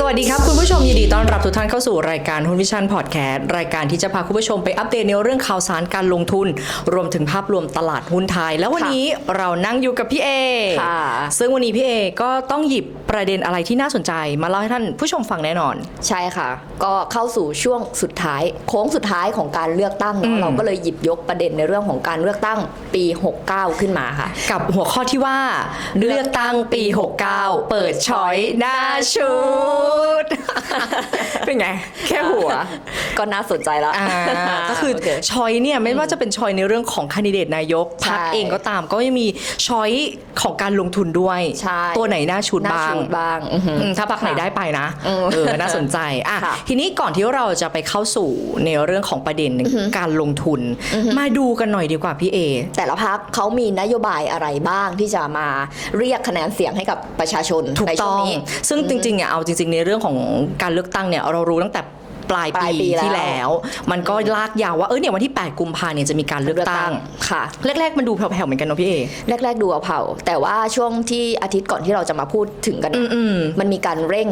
สวัสดีครับ คุณผู้ชมยินดีต้อนรับทุกท่านเข้าสู่รายการหุ้นวิชั่นพอดแคสต์รายการที่จะพาคุณผู้ชมไปอัปเดตในเรื่องข่าวสารการลงทุน รวมถึงภาพรวมตลาดหุ้นไทย แล้ววันนี้เรานั่งอยู่กับพี่เอค่ะซึ่งวันนี้พี่เอก็ต้องหยิบประเด็นอะไรที่น่าสนใจ มาเล่าให้ท่านผู้ชมฟังแน่นอน ใช่ค่ะ ก็เข้าสู่ช่วงสุดท้ายโค้งสุดท้ายของการเลือกตั้งอืเนาะมเราก็เลยหยิบยกประเด็นในเรื่องของการเลือกตั้งปี 69 ขึ้นมาค่ะ กับหัวข้อที่ว่า เลือกตั้งปี 69 เปิดช้อยหน้าชุด เป็นไง แค่หัว ก็น่าสนใจแล้วอ่าก็คือโเชอยเนี่ยไม่ว่าจะเป็นชอยในเรื่องของคนดิเดตนายกใช่พรรคเองก็ตามก็ยังมีชอยของการลงทุนด้วยใช่ตัวไหนน่าชุดน่าบ้างชูดบ้างอือหืออืมถ้าพรรคไหนได้ไปนะอืมเออน่าสนใจอะค่ะทีนี้ก่อนที่เราจะไปเข้าสู่ในเรื่องของประเด็นการลงทุน มาดูกันหน่อยดีกว่าพี่เอ แต่ละพักเขามีนโยบายอะไรบ้างที่จะมาเรียกคะแนนเสียงให้กับประชาชนถูกในช่ต้วองงนี้ซึ่งจริงๆอะเอาจริงๆในเรื่องของการเลือกตั้งเนี่ยเรารู้ตั้งแต่ปลายปลายปีปีแล้วที่แล้ว มันก็ลากยาวว่าเออเนี่ยวันที่ 8 กุมภาเนี่ยจะมีการเลือกตั้งค่ะ แรก ๆ มันดูแผ่วๆเหมือนกันเนาะพี่เอแรก ๆ ดูเอาเผาแต่ว่าช่วงที่อาทิตย์ก่อนที่เราจะมาพูดถึงกัน อืมอืมมันมีการเร่ง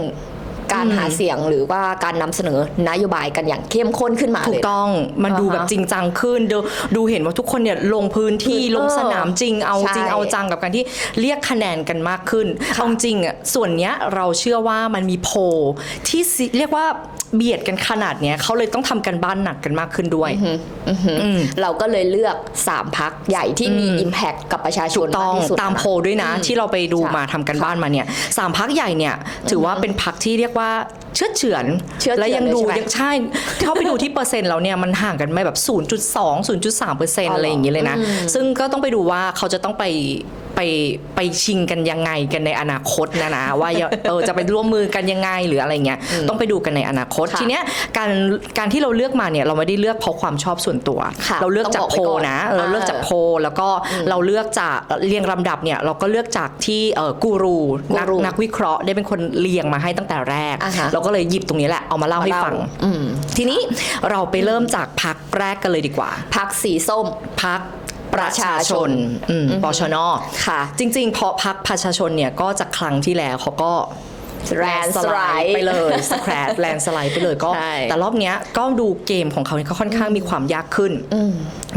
การอืมหาเสียงหรือว่าการนำเสนอนโยบายกันอย่างเข้มข้นขึ้นมาถูเลกยนะต้องมันดูอ่าฮะแบบจริงจังขึ้นดูดูเห็นว่าทุกคนเนี่ยลงพื้นที่เออลงสนามจริงเอาใช่จริงเอาจังกับการที่เรียกคะแนนกันมากขึ้นค่ะเอาจริงอะส่วนเนี้ยเราเชื่อว่ามันมีโพลที่สิเรียกว่าเบียดกันขนาดเนี้ยเขาเลยต้องทำกันบ้านหนักกันมากขึ้นด้วยอือหืออืมเราก็เลยเลือก3พักใหญ่ที่มีอืม Impact กับประชาชนต้องมากที่สุดตามนะโพลด้วยนะอืมที่เราไปดูใช่มาทำกันบ้านมาเนี่ยสามพักใหญ่เนี่ยถือว่าเป็นพักที่เรียกว่าเชื่อดเฉือนเชื่อดเฉือนและยังดูเลยใช่ไหม ยังใช่เข้าไปดูที่เปอร์เซ็นต์แล้วเนี่ยมันห่างกันไม่แบบ 0.2 0.3เปอร์เซ็นต์อะไรอย่างเงี้ยเลยนะ ซึ่งก็ต้องไปดูว่าเขาจะต้องไป ไปไปชิงกันยังไงกันในอนาคตนะนะว่าอย่าเออจะไปร่วมมือกันยังไงหรืออะไรเงี้ยต้องไปดูกันในอนาคตค่ะทีเนี้ยการการที่เราเลือกมาเนี่ยเราไม่ได้เลือกเพราะความชอบส่วนตัวค่ะเราเลือกจากต้องโพบอกลไว้ก่อนนะเออเราเลือกจากโพลแล้วก็เราเลือกจากเรียงลำดับเนี่ยเราก็เลือกจากที่เออกูรูนักกูรูนักวิเคราะห์ได้เป็นคนเรียงมาให้ตั้งแต่แรกอ่าฮะเราก็เลยหยิบตรงนี้แหละเอามาเล่าให้ฟังอืมทีนี้เราไปเริ่มจากพักแรกกันเลยดีกว่า พักสีส้มพัก ประชาชนอืมปชนค่ะ จริงๆเพราะพักประชาชนเนี่ยก็จากครั้งที่แล้วเขาก็แรนสไลด์ไปเลยสแครดแลนสไลด์ไปเลยก็ใช่แต่รอบเนี้ยก็ดูเกมของเขาเนี่ยก็ค่อนข้างมีความยากขึ้น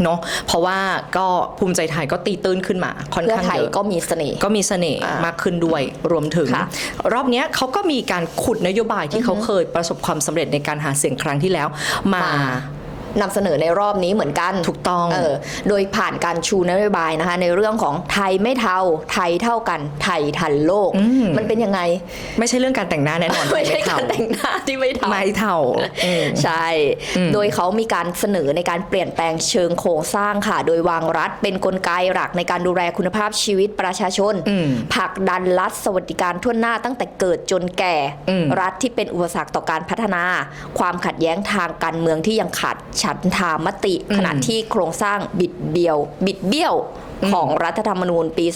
เนาะเพราะว่าก็ภูมิใจไทยก็ตีตื้นขึ้นมาค่อนเพื่อข้างไทยเยอะก็มีเสน่ห์ก็มีเสน่ห์อ่ามมากขึ้นด้วยรวมถึงค่ะรอบเนี้ยเขาก็มีการขุดนโยบายที่เขาเคยประสบความสำเร็จในการหาเสียงครั้งที่แล้วมา นำเสนอในรอบนี้เหมือนกันถูกต้องเออโดยผ่านการชูนโยบายนะคะ ในเรื่องของไทยไม่เท่าไทยเท่ากันไทยทันโลก มันเป็นยังไง ไม่ใช่เรื่องการแต่งหน้าแน่นอนไม่ใช่เท่การแต่งหน้าที่ไม่เท่าไม่เท่าอืมใช่ โดยเขามีการเสนอในการเปลี่ยนแปลงเชิงโครงสร้างค่ะ โดยวางรัฐเป็นกลไกหลักในการดูแลคุณภาพชีวิตประชาชนอืมผลักดันรัฐสวัสดิการทั่วหน้าตั้งแต่เกิดจนแก่อืมรัฐที่เป็นอุปสรรคต่อการพัฒนา ความขัดแย้งทางการเมืองที่ยังขาดฉันทามติ ขณะที่โครงสร้างบิดเบี้ยว บิดเบี้ยวของรัฐธรรมนูญปี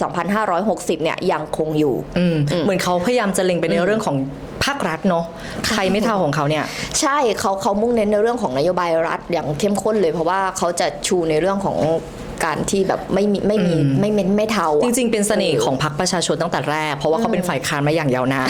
2560 เนี่ยยังคงอยู่อืมเหมือนเขาพยายามจะเล็งไปในเรื่องของภาครัฐเนาะใครไม่เท่าของเขาเนี่ย ใช่เขาเขามุ่งเน้นในเรื่องของนโยบายรัฐอย่างเข้มข้นเลยเพราะว่าเขาจะชูในเรื่องของ การที่แบบไม่มีไม่มีอืมไม่เม้นไม่เทาจอะริงๆ เป็นเสน่ห์ของพรรคประชาชนตั้งแต่แรก เพราะว่าเขาเป็นฝ่ายค้านมาอย่างยาวนาน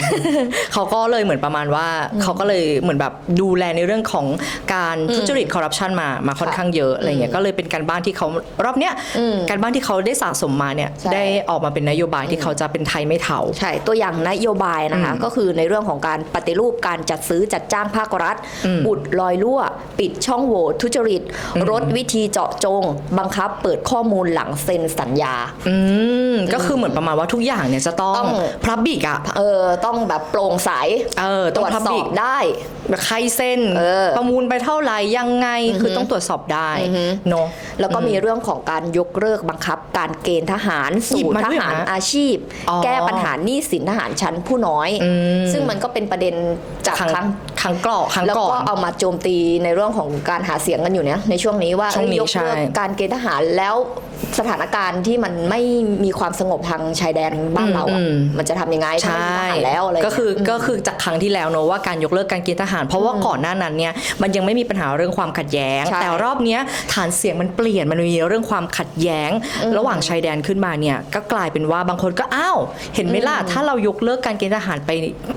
เขาก็เลยเหมือนประมาณว่าเขาก็เลยเหมือนแบบดูแลในเรื่องของการทุจริตคอร์รัปชันมามาค่อนข้างเยอะอะไรเงี้ยก็เลยเป็นการบ้านที่เขารอบเนี้ยอืมการบ้านที่เขาได้สะสมมาเนี่ยใช่ได้ออกมาเป็นนโยบายที่เขาจะเป็นไทยไม่เท่าใช่ตัวอย่างนโยบายนะคะอืมก็คือในเรื่องของการปฏิรูปการจัดซื้อจัดจ้างภาครัฐอืมอุดรอยรั่ว ปิดช่องโหว่ทุจริตลดวิธีเจาะจง บังคับเปิดข้อมูลหลังเซ็นสัญญา อืมก็คือเหมือนประมาณว่าทุกอย่างเนี่ยจะต้องต้องพรับบิกอะเออต้องแบบโปร่งใสเออตต้รองวจพรับสอบิบกได้ใครเส้นเออ ประมูลไปเท่าไหร่ยังไงคือต้องตรวจสอบได้เนาะ แล้วก็มีเรื่องของการยกเลิกบังคับ การเกณฑ์ทหารหยิสู่บมาทด้วยเหรอหารฮะอาชีพ อ๋อแก้ปัญหาหนี้สินทหารชั้นผู้น้อย อืม ซึ่งมันก็เป็นประเด็นจากครั้งครั้ง ครั้งกรอกครั้งแล้วก่อก็น เอามาโจมตีในเรื่องของการหาเสียงกันอยู่เนี่ยในช่วงนี้ว่าช่วงนี้เอ้ยยกเลิกใช่การเกณฑ์ทหารแล้วสถานการณ์ที่มันไม่มีความสงบทางชายแดนบ้านเราอะอืมมันจะทำยังไงถ้าไม่มีทหารแล้วอะไรก็คือเงี้ยก็คือจากครั้งที่แล้วเนอะว่าการยกเลิกการเกณฑ์ทหาร เพราะว่าก่อนหน้านั้นเนี่ยมันยังไม่มีปัญหาเรื่องความขัดแย้งใช่แต่รอบเนี้ยฐานเสียงมันเปลี่ยนมันมีเรื่องความขัดแย้ง ระหว่างชายแดนขึ้นมาเนี่ยก็กลายเป็นว่าบางคนก็อ้าวเห็นไหมล่ะถ้าเรายกเลิกการเกณฑ์ทหารไป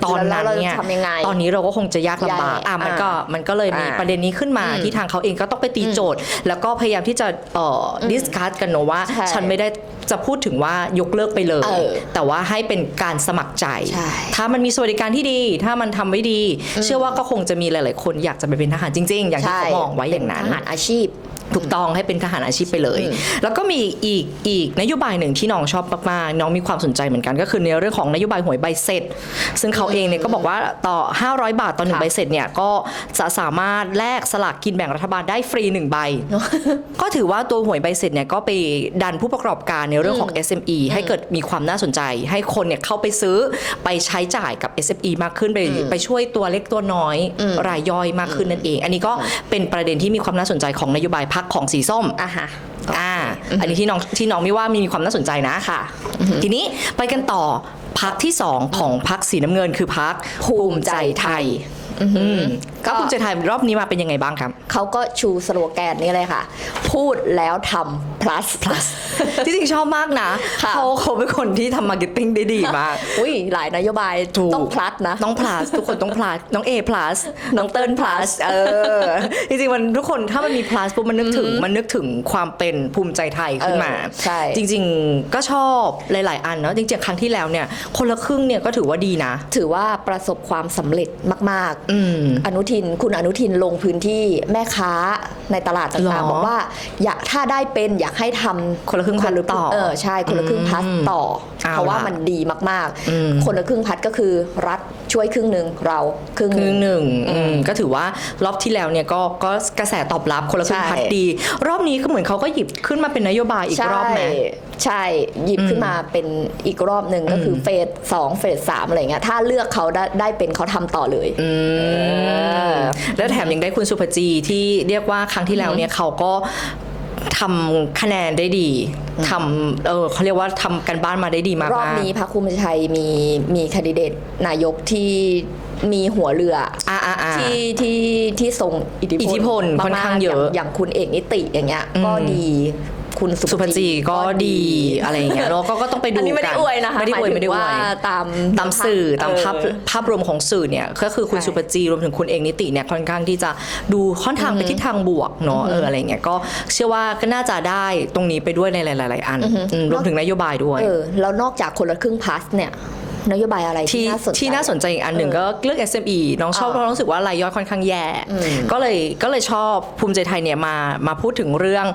ตอนนั้นเนี่ยแล้วเราจะทำยังไงตอนนี้เราก็คงจะยากลำบากใหญ่อะมันก็อ่ามันก็เลยมีอ่าประเด็นนี้ขึ้นมาที่ทางเขาเองก็ต้องไปตีโจทย์ แล้วก็พยายามที่จะเอ่ออดิสคัสกันเนอะว่าใช่ฉันไม่ได้จะพูดถึงว่ายกเลิกไปเลยเออแต่ว่าให้เป็นการสมัครใจใช่ถ้ามันมีสวัสดิการที่ดี ถ้ามันทำไว้ดี เชื่อว่าก็คงจะมีหลาย ๆ คนอยากจะไปเป็นทหารจริง ๆ อย่างที่เขามองไว้อย่างนั้นเป็ทหารอาชีพ ถูกต้องให้เป็นทหารอาชีพไปเลย แล้วก็มีอีกอีกนโยบายหนึ่งที่น้องชอบมากๆน้องมีความสนใจเหมือนกัน ก็คือในเรื่องของนโยบายหวยใบเสร็จ ซึ่งเขาเองเนี่ยก็บอกว่าต่อ 500 บาทต่อหนึ่งค่ะใบเสร็จเนี่ยก็จะสามารถแลกสลากกินแบ่งรัฐบาลได้ฟรีหนึ่งใบ ก็ถือว่าตัวหวยใบเสร็จเนี่ยก็ไปดันผู้ประกอบการในเรื่องของ SME ให้เกิดมีความน่าสนใจ ให้คนเนี่ยเข้าไปซื้อไปใช้จ่ายกับ SME มากขึ้นไปไปช่วยตัวเล็กตัวน้อยรายย่อยมากขึ้นนั่นเอง อันนี้ก็เป็นประเด็นที่มีความน่าสนใจของนโยบายพักของสีส้ม อะฮะ อ่า อันนี้ที่น้องที่น้องไม่ว่ามีความน่าสนใจนะค่ะ ทีนี้ไปกันต่อพักที่สองของพักสีน้ำเงินคือพักภูมิใจไทยอืมก็ก็ภูมิใจไทยรอบนี้มาเป็นยังไงบ้างครับ เขาก็ชูสโลแกนนี้เลยค่ะ พูดแล้วทำ plus plus ที่จริงชอบมากนะค่ะเขาเขาเป็นคนที่ทำมาร์เก็ตติ้งได้ดีมาก อุ้ยหลายนโยบายถูกต้อง plus นะน้อง plus ทุกคนต้อง plus น้อง A plus น้องเติ้ล plus เออ จริงๆมันทุกคนถ้ามันมี plus ปุ๊บมันนึกถึงมันนึกถึงความเป็นภูมิใจไทยขึ้นมาเออใช่จริง ๆก็ชอบหลายๆ อันเนาะจริงๆครั้งที่แล้วเนี่ยคนละครึ่งเนี่ยก็ถือว่าดีนะ ถือว่าประสบความสำเร็จมากอืมๆอนุทิน คุณอนุทินลงพื้นที่แม่ค้าในตลาดหรต่างอๆบอกว่า อยากถ้าได้เป็นอยากให้ทำคนละครึ่งพันต่อเออใช่คนละครึ่งพัสต่ออเอาเพราะว่าล่ะมันดีมากอืม ๆ คนละครึ่งพัสก็คือรัฐช่วยครึ่งหนึ่งเราครึ่งคหรึ่นึ่ง งหนึ่งอืมก็ถือว่ารอบที่แล้วเนี่ยก็ก็กระแสตอบรับคนละครึ่งใช่ พัดดี รอบนี้ก็เหมือนเขาก็หยิบขึ้นมาเป็นนโยบายอีกรอบไหม ใช่ ใช่หยิบขึ้นมาเป็นอีกรอบหนึ่งก็คือเฟสสองเฟสสามอะไรเงี้ยถ้าเลือกเขาได้ได้เป็นเขาทำต่อเลยอืมแล้วแถมยังได้คุณสุภจีที่เรียกว่าครั้งที่แล้วเนี่ยเขาก็ทำคะแนนได้ดีทำเออเขาเรียกว่าทำกันบ้านมาได้ดีมากๆรอบนี้พรรคภูมิใจไทยมีมีแคนดิเดตนายกที่มีหัวเรืออ่าอ่าอ่าที่ที่ที่ทรงอิทธิพลอิทธิพลค่อนข้างเยอะมกๆอย่างคุณเอกนิติอย่างเงี้ยก็ดี คุณสุภจีก็ดีอะไรอย่างเงี้ยเราก็ก็ต้องไปดูอันนี้ไม่ได้กันอวยนะคะไม่ได้อวยหาไม่ถึได้งอวยว่าตามตามสื่อตามภาพเออภาพรวมของสื่อเนี่ยก็คือคุณใช่สุปจีรวมถึงคุณเอกนิติเนี่ยค่อนข้างที่จะดูค่อนทางไปทิศทางบวกเนาะเอออะไรเงี้ยก็เชื่อว่าก็น่าจะได้ตรงนี้ไปด้วยในหลาย ๆ อันอืมรวมถึงนโยบายด้วยเออแล้วนอกจากคนละครึ่งพาสเนี่ย นโยบายอะไรที่ที่น่าสนใจที่น่าสนใจอีกอันหนึ่งก็เรื่อง SME น้องชอบเพอ่าราะรู้สึกว่ารายย่อยค่อนข้างแย่ ก็เลยก็เลยชอบภูมิใจไทยเนี่ยมามาพูดถึงเรื่อง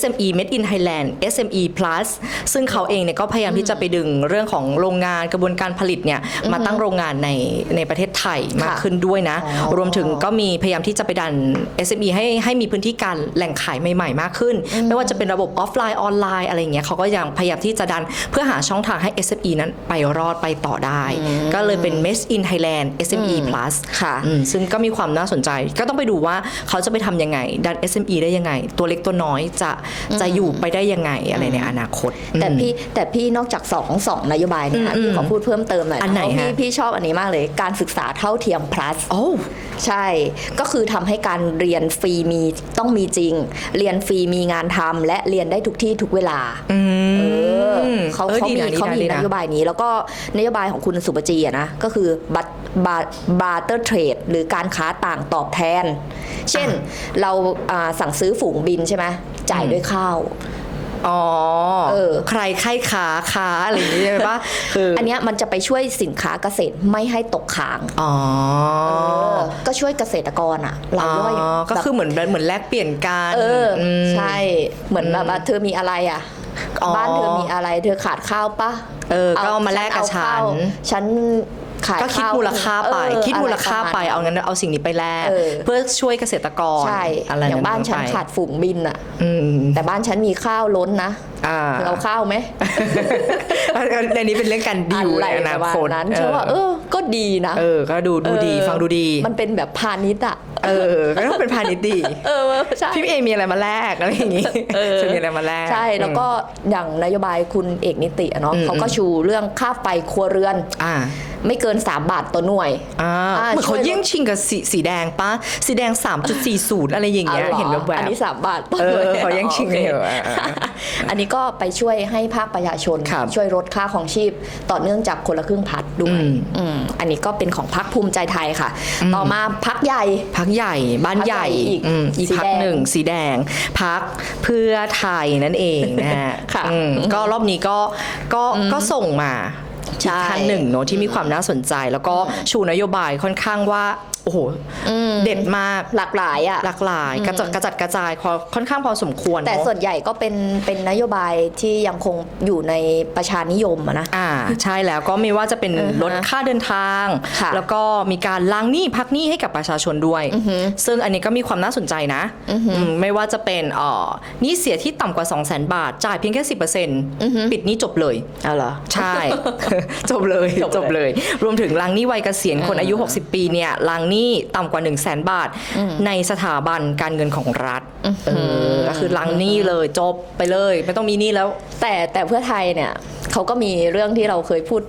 SME Made in Thailand SME Plus ซึ่งเขาเองเนี่ยก็พยายามที่จะไปดึงเรื่องของโรงงานกระบวนการผลิตเนี่ยมาตั้งโรงงานในในประเทศไทยมากขึ้นด้วยนะอ๋อรวมถึงก็มีพยายามที่จะไปดัน SME ให้ให้มีพื้นที่การแหล่งขายใหม่ ๆ มากขึ้น ไม่ว่าจะเป็นระบบออฟไลน์ออนไลน์อะไรอย่างเงี้ยเขาก็ยังพยายามที่จะดันเพื่อหาช่องทางให้ SME นั้นไปรอดไปต่อได้ ก็เลยเป็น Made in Thailand SME Plus ค่ะอืมซึ่งก็มีความน่าสนใจ ก็ต้องไปดูว่าเขาจะไปทำยังไงดัน SME ได้ยังไง ตัวเล็กตัวน้อยจะจะอยู่ไปได้ยังไงอะไรในอนาคต แต่อืมพี่แต่พี่นอกจากสองสองนโยบายเนี่ยนะอืมพี่ขอพูดเพิ่มเติมหน่อยอันไหนเพราะพี่ฮะพี่ชอบอันนี้มากเลย การศึกษาเท่าเทียม plus โอ้ใช่ก็คือทำให้การเรียนฟรีมีต้องมีจริง เรียนฟรีมีงานทำและเรียนได้ทุกที่ทุกเวลาอืมเออเขาออเขาดีมีนะดีเขานะมีดีนนะโยบายนี้แล้วก็นโยบายของคุณสุปจีอะนะก็คือบัตบาบาร์เตอร์เทรดหรือการค้าต่างตอบแทน เช่นเราอ่าสั่งซื้อฝูงบินใช่ไหมจ่ายด้วยข้าวอ๋อ เออ ใครใครขาค้าอะไรอย่างเงี้ยใช่ไหมปะคืออันเนี้ยมันจะไปช่วยสินค้าเกษตรไม่ให้ตกค้าง อ๋อเออก็ช่วยเกษตรกรอะรายย่อยอ๋อก็แบบคือเหมือนเหมือนแลกเปลี่ยนกัน เอออมใช่ เหมือนแบบว่าเธอมีอะไรอะอ๋อ บ้านเธอมีอะไร เธอขาดข้าวปะเออก็เอามาแลกกับเอข้าวฉันฉันขายก็คิดข้าวมูลค่าไปเออคิดมูลค่าไปะรเอาระมณงั้นเอาสิ่งนี้ไปแลกเออเพื่อช่วยเกษตรกรใช่อะไรอย่างบ้านฉันไปขาดฝูงบินอะอืมแต่บ้านฉันมีข้าวล้นนะอ่าเธอเอาข้าวไหมในนี้เป็นเรื่องการดิวอะไรในอปนาระมาณคตนั้นฉันว่าเออก็ดีนะเออก็ดูดูดีเออฟังดูดี มันเป็นแบบพาณิชย์อะ เออ ก็ต้องเป็นพาณิชย์ดี เออใช่พี่เอมีอะไรมาแลกอะไรอย่างงี้เออจะมีอะไรมาแลก ใช่ แล้วก็อย่างนโยบายคุณเอกนิติอะเนาะเขาก็ชูเรื่องค่าไฟครัวเรือนอ่า ไม่เกิน 3 บาทต่อหน่วยอ่าอ่าเหมือนเขาช่วยลดยิ่งชิงกับสีสีแดงปะสีแดง 3.40 อะไรอย่างเงี้ยอ๋อรอเห็นแบบแบบอันนี้ 3 บาทต่อเอหน่อวยเขายังชิงกันอยู่โอเคอ่าอ่าอันนี้ก็ไปช่วยให้ภาคประชาชนครับช่วยลดค่าของชีพต่อเนื่องจากคนละครึ่งพัดด้วยอืมอืมอันนี้ก็เป็นของพักภูมิใจไทยค่ะ ต่อมาพักใหญ่พักใหญ่บ้านพรรคใหญ่ใหญ่อีกอืมอีกสีพักแดงหนึ่งสีแดงพักเพื่อไทยนั่นเองนะฮะค่ะอืมก็รอบนี้ก็ก็ก็ส่งมาใช่ อีกท่านหนึ่งเนอะที่มีความน่าสนใจ แล้วก็ชูนโยบายค่อนข้างว่า โอ้โหเด็ดมากหลากหลายอะหลากหลาย กระจัดกระจัดกระจายพอค่อนข้างพอสมควร แต่เนอะส่วนใหญ่ก็เป็นเป็นนโยบายที่ยังคงอยู่ในประชานิยมอะนะอ่าใช่แล้วก็ไม่ว่าจะเป็นอือฮะลดค่าเดินทางค่ะแล้วก็มีการล้างหนี้พักหนี้ให้กับประชาชนด้วย ซึ่งอันนี้ก็มีความน่าสนใจนะมไม่ว่าจะเป็นเอ่อหนี้เสียที่ต่ำกว่า 2 0 0 0 0 0 บาท จ่ายเพียงแค่10%ปิดหนี้จบเลยเอาเหรอใช่จบเลยจบเลยจบเลย รวมถึงล้างหนี้วัยเกษียณคนอายุ 60 ปีเนี่ยล้างหนี้ต่ำกว่า 1 0 0 0 0แบาท ในสถาบันการเงินของรัฐเออก็คือล้างหนี้เลยจบไปเลย ไม่ต้องมีหนี้แล้ว แต่แต่เพื่อไทยเนี่ยเขาก็มีเรื่องที่เราเคยพูด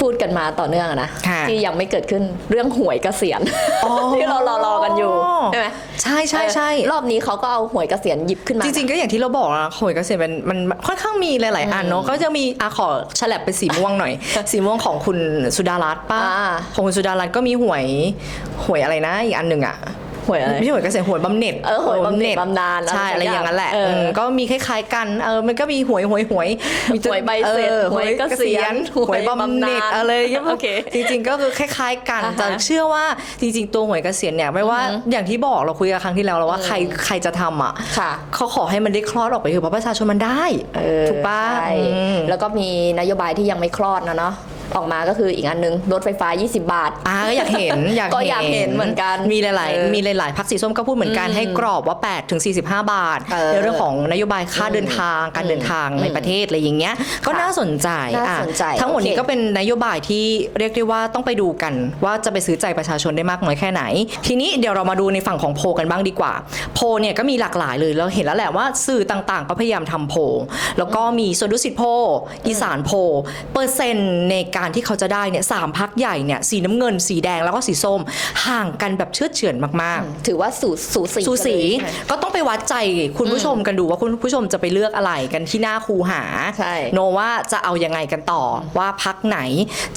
พูดกันมาต่อเนื่องอะนะค่ะที่ยังไม่เกิดขึ้นเรื่องหวยเกษียณอ๋อที่เรารอรอกันอยู่ใช่ไหมใช่ใช่ใช่เออรอบนี้เขาก็เอาหวยเกษียณหยิบขึ้นมา จริงๆก็อย่างที่เราบอกนะหวยเกษตรมันมันค่อนข้างมีหลายๆอันเนาะก็จะมีอะขอฉลับไปสีม่วงหน่อย สีม่วงของคุณสุดารัตน์ป้าอ่าของคุณสุดารัตน์ก็มีหวยหวยอะไรนะอีกอันหนึ่งอะ หวยอะไรไม่ใช่หวยเกษตรหวยบำเหน็จเออหวยบำเหน็จบำนาญใช่อะอะไรไรสักออย่างย่างนั้นแหละเอออืมก็มีคล้ายๆกันเออมันก็มีหวยหวยหวยมีหวยใบเสร็จออหวยเกษียณหวยบำเหน็จหวยบำนาญอะไรอย่างเงี้ยโอเคจริง ๆ ก็คือคล้าย ๆ กันอ่าฮะแต่เชื่อว่าจริง ๆ ตัวหวยเกษียณเนี่ยไม่ว่าอย่างที่บอกเราคุยกันครั้งที่แล้วแล้วว่าใครใครจะทำอะค่ะเขาขอให้มันได้คลอดออกไปเถอะเพราะประชาชนมันได้เออถูกปะใช่อืมแล้วก็มีนโยบายที่ยังไม่คลอดนะเนาะ ออกมาก็คืออีกอันนึงรถไฟฟ้า 20 บาทอ่าก็อยากเห็นอยากก็อยากเห็นเหมือนกันมีหลายเออๆมีหลายๆพักสีส้มก็พูดเหมือนกันให้กรอบว่า8ถึง45 บาทเออในเรื่องของนโยบายค่าเดินทางการเดินทางในประเทศอะไรอย่างเงี้ยก็น่าสนใจน่าอะสนใจทั้งหมดนี้โอเคก็เป็นนโยบายที่เรียกได้ว่าต้องไปดูกัน ว่าจะไปซื้อใจประชาชนได้มากน้อยแค่ไหน ทีนี้เดี๋ยวเรามาดูในฝั่งของโพลกันบ้างดีกว่า โพลเนี่ยก็มีหลากหลายเลยเราเห็นแล้วแหละว่าสื่อต่างๆ ก็พยายามทำโพลแล้วก็มีสวนดุสิตโพลอีสานโพลเปอร์เซ็นต์ในการที่เขาจะได้เนี่ยสามพักใหญ่เนี่ยสีน้ำเงิน สีแดงแล้วก็สีส้ม ห่างกันแบบเชื่อดเฉือนมากๆ ถือว่าสูสูสีสูสีกันเลยใช่ไหมก็ต้องไปวัดใจคุณผู้ชมกันดูว่าคุณผู้ชมจะไปเลือกอะไรกันที่หน้าคูหาใช่โนว่าจะเอายังไงกันต่อว่าพักไหน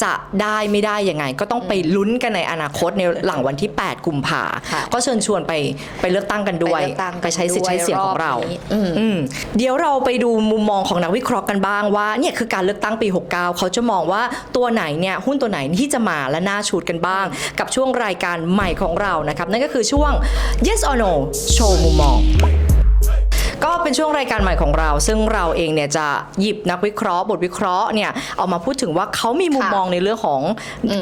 จะได้ไม่ได้ยังไง ก็ต้องไปลุ้นกันในอนาคตในหลังวันที่ 8 กุมภาค่ะก็เชิญชวนไปไปเลือกตั้งกันด้วย ไปเลือกตั้งกันไปใช้สิทธิ์ใช้เสียงของเราด้วยรอบนี้อืมอืมเดี๋ยวเราไปดูมุมมองของนักวิเคราะห์กันบ้างว่าเนี่ยคือการเลือกตั้งปี 69 เขาจะมองว่าตัวไหนเนี่ยหุ้นตัวไหนที่จะมาและน่าชูดกันบ้าง กับช่วงรายการใหม่ของเรานะครับ นั่นก็คือช่วง yes or no โชว์มุมมองก็เป็นช่วงรายการใหม่ของเรา ซึ่งเราเองเนี่ยจะหยิบนักวิเคราะห์ บทวิเคราะห์เนี่ยเอามาพูดถึงว่าเขามีมุมค่ะมองในเรื่องของ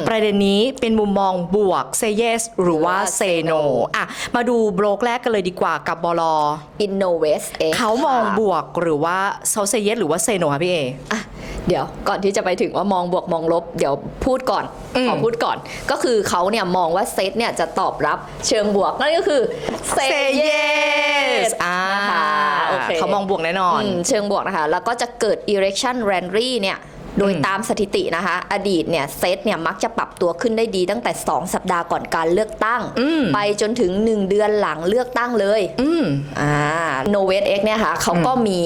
ประเด็นนี้เป็นมุมมองบวก say yes หรือว่าหรือว่า say say no no อะมาดูบล็อกแรกกันเลยดีกว่ากับบล Innovate X เขามองค่ะบวกหรือว่าเขาเซเยสหรือว่าเซโนคะพี่เออะ เดี๋ยวก่อนที่จะไปถึงว่ามองบวกมองลบ เดี๋ยวพูดก่อนอืมขอพูดก่อน ก็คือเขาเนี่ยมองว่าเซตเนี่ยจะตอบรับเชิงบวกนั่นก็คือ say yes อ่านะคะโอเคเขามองบวกแน่นอนอืมเชิงบวกนะคะ แล้วก็จะเกิด erection rally เนี่ย โดยตามสถิตินะคะ อดีตเนี่ยเซตเนี่ยมักจะปรับตัวขึ้นได้ดีตั้งแต่ 2 สัปดาห์ก่อนการเลือกตั้ง อืม ไปจนถึง 1 เดือนหลังเลือกตั้งเลย อืม อ่า n o v a t X เนี่ยค่ะเขาก็มี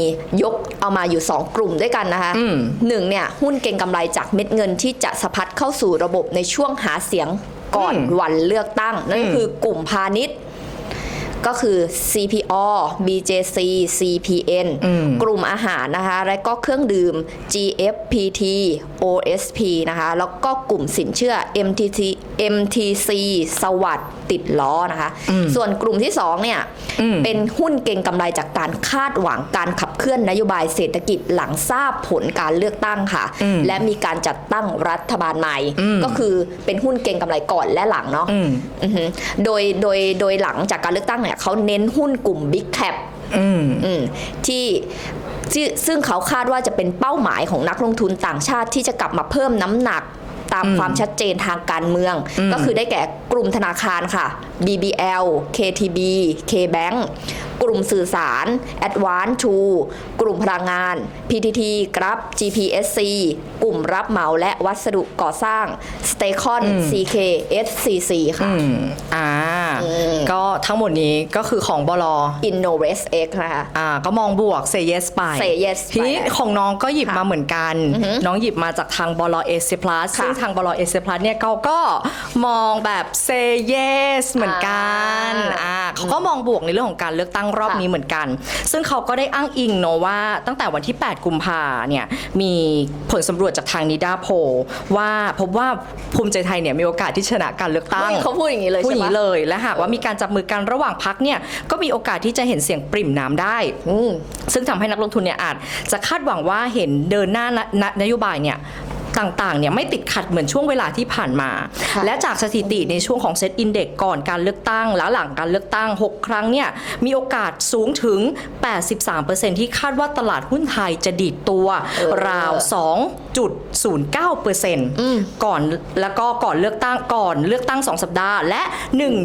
ยกเอามาอยู่ 2 กลุ่มด้วยกันนะคะอืม หนึ่งเนี่ยหุ้นเก่งกำไรจากเม็ดเงินที่จะสะพัดเข้าสู่ระบบในช่วงหาเสียงก่อนอืมวันเลือกตั้ง นั่นก็อืมคือกลุ่มพาณิชย์ ก็คือ CPO BJC CPN กลุ่มอาหารนะคะ และก็เครื่องดื่ม GFPT OSP นะคะ แล้วก็กลุ่มสินเชื่อ MTC MTC สวัสด์ติดล้อนะคะ ส่วนกลุ่มที่2เนี่ยอืมเป็นหุ้นเก่งกำไรจากการคาดหวังการขับเคลื่อนนโยบายเศรษฐกิจหลังทราบผลการเลือกตั้งค่ะอืมและมีการจัดตั้งรัฐบาลใหม่อืมก็คือเป็นหุ้นเก่งกำไรก่อนและหลังเนาะอืมอือฮึโดยโดยโดยหลังจากการเลือกตั้งเนี่ยเขาเน้นหุ้นกลุ่ม Big Cap อืมอืมที่ที่ ซึ่งเขาคาดว่าจะเป็นเป้าหมายของนักลงทุนต่างชาติที่จะกลับมาเพิ่มน้ำหนักตามความชัดเจนทางการเมือง ก็คือได้แก่กลุ่มธนาคารค่ะ BBL KTB KBank กลุ่มสื่อสาร Advance 2กลุ่มพลังงาน PTT กรับ GPSC กลุ่มรับเหมาและวัสดุก่อสร้าง s t a c o n CK SCC ค่ะอืมอ่า ก็ทั้งหมดนี้ก็คือของบล Innovest X นะคะ อ่าก็มองบวก say yes ไป Say yes ทีนี้ไปของน้องก็หยิบค่ะมาเหมือนกัน น้องหยิบมาจากทางบลเอเซพลัสค่ะซึ่งทางบลเอเซพลัสเนี่ยเขาก็มองแบบ say yes เหมือนกันอ่าอ่าเขาก็มองบวกในเรื่องของการเลือกตั้งรอบค่ะนี้เหมือนกัน ซึ่งเขาก็ได้อ้างอิงเนอะว่าตั้งแต่วันที่ 8 กุมภาเนี่ยมีผลสำรวจจากทางนิดาโพลว่าพบว่าภูมิใจไทยเนี่ยมีโอกาสที่ชนะการเลือกตั้งเขาพูดอย่างนี้เลยพูดใช่อย่างไหมนี้เลยและหากว่ามีการจับมือกันระหว่างพักเนี่ยก็มีโอกาสที่จะเห็นเสียงปริ่มน้ำได้อืมซึ่งทำให้นักลงทุนเนี่ยอาจจะคาดหวังว่าเห็นเดินหน้านนนโยบายเนี่ย ต่างๆเนี่ยไม่ติดขัดเหมือนช่วงเวลาที่ผ่านมาค่ะและจากสถิติในช่วงของเซตอินเด็กก่อนการเลือกตั้ง และหลังการเลือกตั้ง 6 ครั้งเนี่ยมีโอกาสสูงถึง 83%ที่คาดว่าตลาดหุ้นไทยจะดีดตัวเออราว 2.09%ก่อนแล้วก็ก่อนเลือกตั้งก่อนเลือกตั้ง 2 สัปดาห์ และ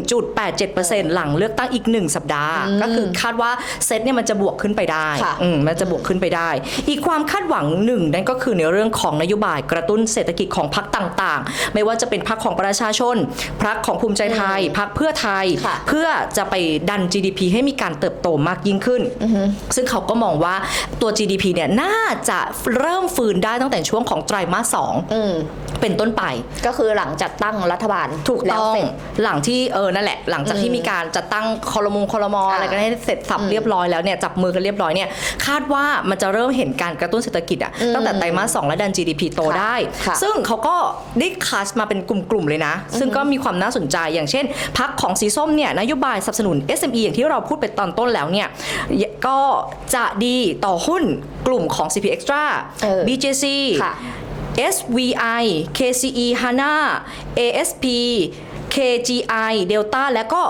1.87%หลังเลือกตั้งอีก 1 สัปดาห์ ก็คือคาดว่าเซตเนี่ยมันจะบวกขึ้นไปได้ค่ะอืมมันจะบวกขึ้นไปได้ อีกความคาดหวังหนึ่งนั่นก็คือในเรื่องของนโยบายกระตุ้นเศรษฐกิจของพรรคต่างๆ ไม่ว่าจะเป็นพรรคของประชาชนพรรคของภูมิใจไทยพรรคเพื่อไทยค่ะเพื่อจะไปดัน GDP ให้มีการเติบโตมากยิ่งขึ้น ซึ่งเขาก็มองว่าตัว GDP เนี่ยน่าจะเริ่มฟื้นได้ตั้งแต่ช่วงของไตรมาสสองอืมเป็นต้นไป ก็คือหลังจัดตั้งรัฐบาลถูกแล้วต้องเสร็จหลังที่เออนั่นแหละ หลังจากที่มีการจัดตั้งคอรมงคอรมอค่ะอะไรกันให้เสร็จสับเรียบร้อยแล้วเนี่ยจับมือกันเรียบร้อยเนี่ยคาดว่ามันจะเริ่มเห็นการกระตุ้นเศรษฐกิจอะตั้งแต่ไตรมาสสองและดัน GDP โตค่ะได้ค่ะซึ่งเขาก็ได้คัสมาเป็นกลุ่มๆเลยนะ ซึ่งก็มีความน่าสนใจอย่างเช่นพักของสีส้มเนี่ยนโยบายสนับสนุน SME อย่างที่เราพูดไปตอนต้นแล้วเนี่ยก็จะดีต่อหุ้นกลุ่มของ CP Extra เออ BJC ค่ะ SVI KCE HANA ASP KGI Delta และก็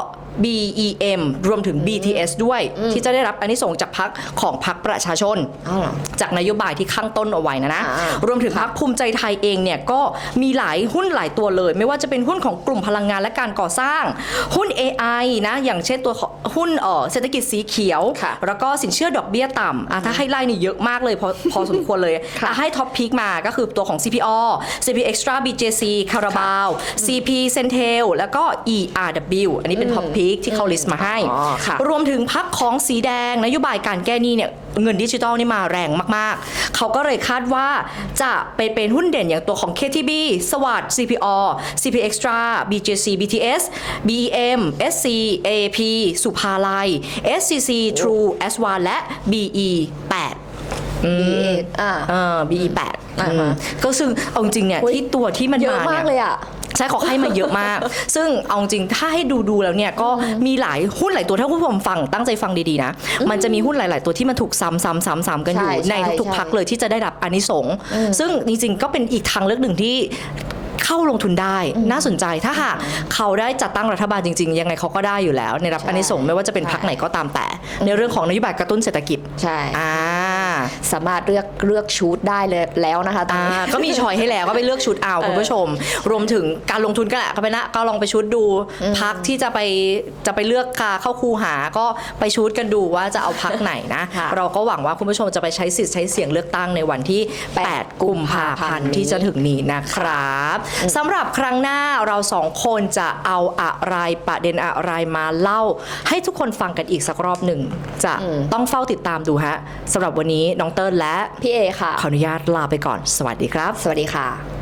BEM รวมถึง BTS ด้วยที่จะได้รับอันนี้ส่งส์จากพักของพักประชาชนอ้าวเหรอจากนโยบายที่ข้างต้นเอาไว้นะนะอ่ารวมถึงพักภูมิใจไทยเองเนี่ยก็มีหลายหุ้นหลายตัวเลย ไม่ว่าจะเป็นหุ้นของกลุ่มพลังงานและการก่อสร้าง หุ้น AI นะอย่างเช่นตัวของหุ้นเอ่อเศรษฐกิจสีเขียวค่ะแล้วก็สินเชื่อดอกเบี้ยต่ำอะถ้าให้ไล่นี่เยอะมากเลยพอพอสมควรเลยค่ะอะให้ท็อปพิกมาก็คือตัวของ CPO CP Extra BJC Carabao CP Centel แล้วก็ ERW อันนี้เป็นท็อปพิกที่เขาลิสต์มาให้ อ๋อค่ะรวมถึงพักของสีแดงนโยบายการแก้หนี้เนี่ยเงินดิจิทัลนี่มาแรงมากๆ เขาก็เลยคาดว่าจะไปเป็นหุ้นเด่นอย่างตัวของ KTB สวัสด์ CPO CP Extra BJC BTS BEM SC AP สุภาลัย SCC True S1 และ BE8 BA อ่า เออ BE8 อ่าฮะอืมก็ซึ่งเอาจริงเนี่ย อุ๊ยที่ตัวที่มันเยอะมาเนี่มากเลยอะ ใช่เขาให้มาเยอะมาก ซึ่งเอาจริงถ้าให้ดูดูๆแล้วเนี่ยก็มีหลายหุ้นหลายตัวถ้าคุณผู้ชมฟังตั้งใจฟังดีๆนะ มันจะมีหุ้นหลาย ๆ ตัวที่มันถูกซ้ำซ้ำซ้ำซ้ำกันอยู่ ใช่ในใช่ทุกๆใช่พักเลยที่จะได้รับอานิสงส์ซึ่งจริงๆก็เป็นอีกทางเลือกหนึ่งที่ เข้าลงทุนได้น่าสนใจถ้าหากเขาได้จัดตั้งรัฐบาลจริงๆ ยังไงเขาก็ได้อยู่แล้วในรับใช่อานิสงส์ไม่ว่าจะเป็นพักใช่ไหนก็ตามแต่ ในเรื่องของนโยบายกระตุ้นเศรษฐกิจใช่อ่าสามารถเลือกเลือกชุดได้เลยแล้วนะคะตอนอ่านี้ก็มีชอยให้แล้วก็ไปเลือกชุดเอาคุณผู้ชม รวมถึงการลงทุนก็แหละก็ไปนะก็ลองไปชุดดูพักที่จะไปจะไปเลือกกาเข้าคูหาก็ไปชุดกันดูว่าจะเอาพักไหนนะค่ะเราก็หวังว่าคุณผู้ชมจะไปใช้สิทธิ์ใช้เสียงเลือกตั้งในวันที่ 8 กุมภาพันธ์ที่จะถึงนี้นะครับสำหรับครั้งหน้าเราสองคนจะเอาอะไรประเด็นอะไรมาเล่า ให้ทุกคนฟังกันอีกสักรอบหนึ่งจะต้องเฝ้าติดตามดูฮะสำหรับวันนี้น้องเติ้ลและพี่เอค่ะ ขออนุญาตลาไปก่อน สวัสดีครับ สวัสดีค่ะ